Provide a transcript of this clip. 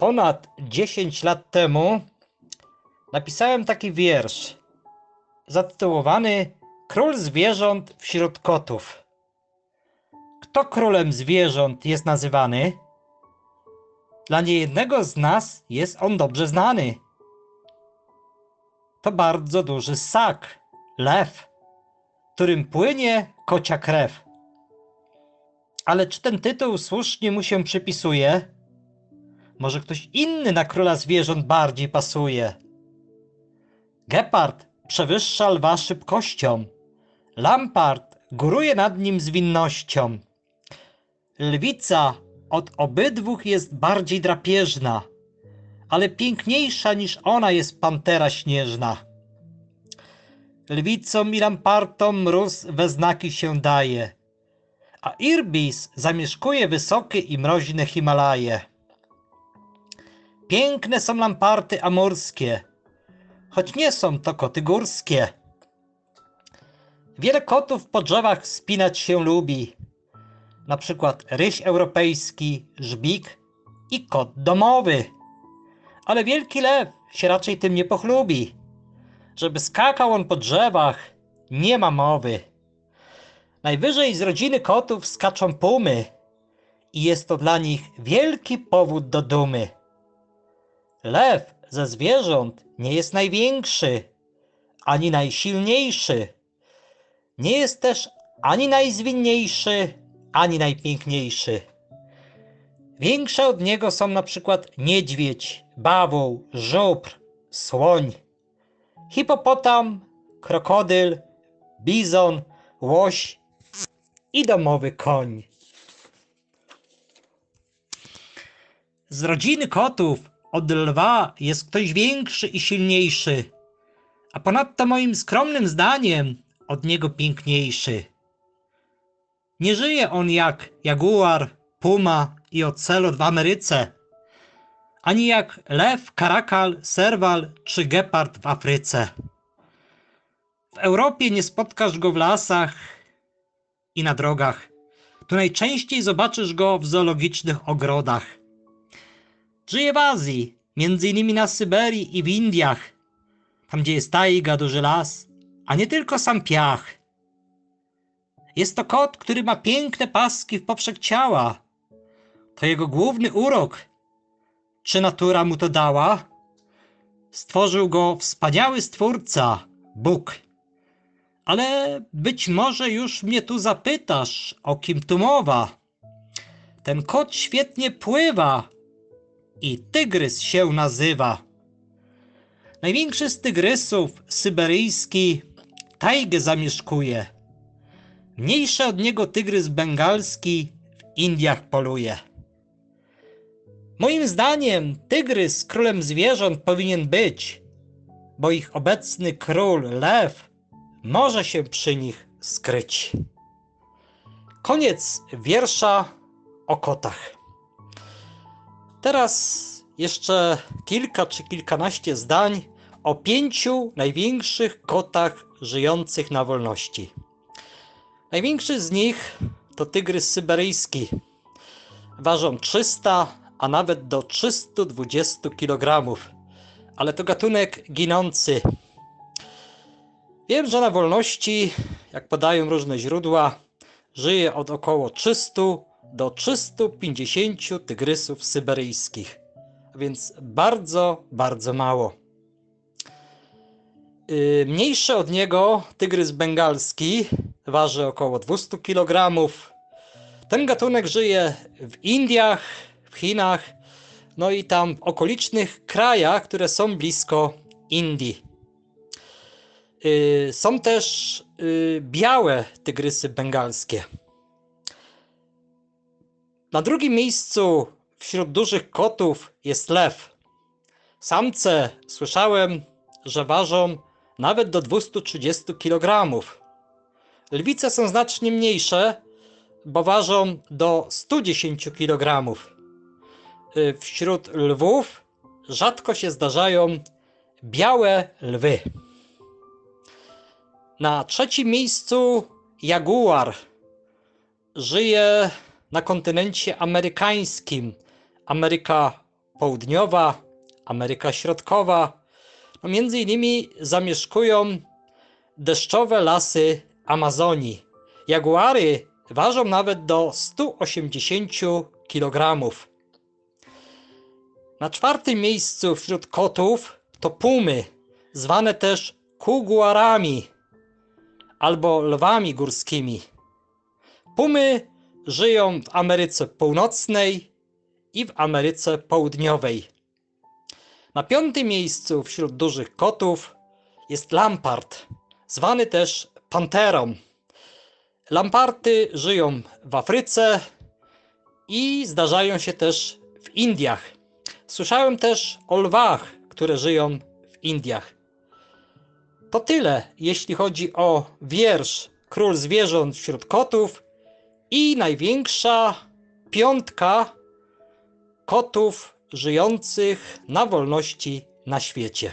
ponad 10 lat temu napisałem taki wiersz zatytułowany Król zwierząt wśród kotów. Kto królem zwierząt jest nazywany? Dla niejednego z nas jest on dobrze znany. To bardzo duży ssak, lew, którym płynie kocia krew. Ale czy ten tytuł słusznie mu się przypisuje? Może ktoś inny na króla zwierząt bardziej pasuje? Gepard przewyższa lwa szybkością. Lampart góruje nad nim zwinnością. Lwica od obydwóch jest bardziej drapieżna, ale piękniejsza niż ona jest pantera śnieżna. Lwicom i lampartom mróz we znaki się daje, a Irbis zamieszkuje wysokie i mroźne Himalaje. Piękne są lamparty amorskie, choć nie są to koty górskie. Wiele kotów po drzewach wspinać się lubi, na przykład ryś europejski, żbik i kot domowy. Ale wielki lew się raczej tym nie pochlubi. Żeby skakał on po drzewach, nie ma mowy. Najwyżej z rodziny kotów skaczą pumy i jest to dla nich wielki powód do dumy. Lew ze zwierząt nie jest największy, ani najsilniejszy. Nie jest też ani najzwinniejszy, ani najpiękniejszy. Większe od niego są na przykład niedźwiedź, bawoł, żubr, słoń, hipopotam, krokodyl, bizon, łoś i domowy koń. Z rodziny kotów od lwa jest ktoś większy i silniejszy, a ponadto moim skromnym zdaniem od niego piękniejszy. Nie żyje on jak jaguar, puma i ocelot w Ameryce, ani jak lew, karakal, serwal czy gepard w Afryce. W Europie nie spotkasz go w lasach i na drogach. Tu najczęściej zobaczysz go w zoologicznych ogrodach. Żyje w Azji, między innymi na Syberii i w Indiach, tam gdzie jest tajga, duży las, a nie tylko sam piach. Jest to kot, który ma piękne paski w poprzek ciała. To jego główny urok. Czy natura mu to dała? Stworzył go wspaniały stwórca, Bóg. Ale być może już mnie tu zapytasz, o kim tu mowa. Ten kot świetnie pływa i tygrys się nazywa. Największy z tygrysów, syberyjski, tajgę zamieszkuje. Mniejszy od niego tygrys bengalski w Indiach poluje. Moim zdaniem tygrys królem zwierząt powinien być, bo ich obecny król, lew, może się przy nich skryć. Koniec wiersza o kotach. Teraz jeszcze kilka czy kilkanaście zdań o pięciu największych kotach żyjących na wolności. Największy z nich to tygrys syberyjski. Ważą 300, a nawet do 320 kg. Ale to gatunek ginący. Wiem, że na wolności, jak podają różne źródła, żyje od około 300 do 350 tygrysów syberyjskich. Więc bardzo, bardzo mało. Yy, Mniejszy od niego tygrys bengalski waży około 200 kg. Ten gatunek żyje w Indiach, w Chinach, no i tam w okolicznych krajach, które są blisko Indii. Yy, Są też yy, białe tygrysy bengalskie. Na drugim miejscu wśród dużych kotów jest lew. Samce słyszałem, że ważą nawet do 230 kg. Lwice są znacznie mniejsze, bo ważą do 110 kg. Y, Wśród lwów rzadko się zdarzają białe lwy. Na trzecim miejscu jaguar. Żyje na kontynencie amerykańskim. Ameryka Południowa, Ameryka Środkowa, no między innymi zamieszkują deszczowe lasy Amazonii. Jaguary ważą nawet do 180 kg. Na czwartym miejscu wśród kotów to pumy, zwane też kuguarami albo lwami górskimi. Pumy żyją w Ameryce Północnej i w Ameryce Południowej. Na piątym miejscu wśród dużych kotów jest lampart, zwany też panterą. Lamparty żyją w Afryce i zdarzają się też w Indiach. Słyszałem też o lwach, które żyją w Indiach. To tyle, jeśli chodzi o wiersz Król zwierząt wśród kotów i największa piątka kotów żyjących na wolności na świecie.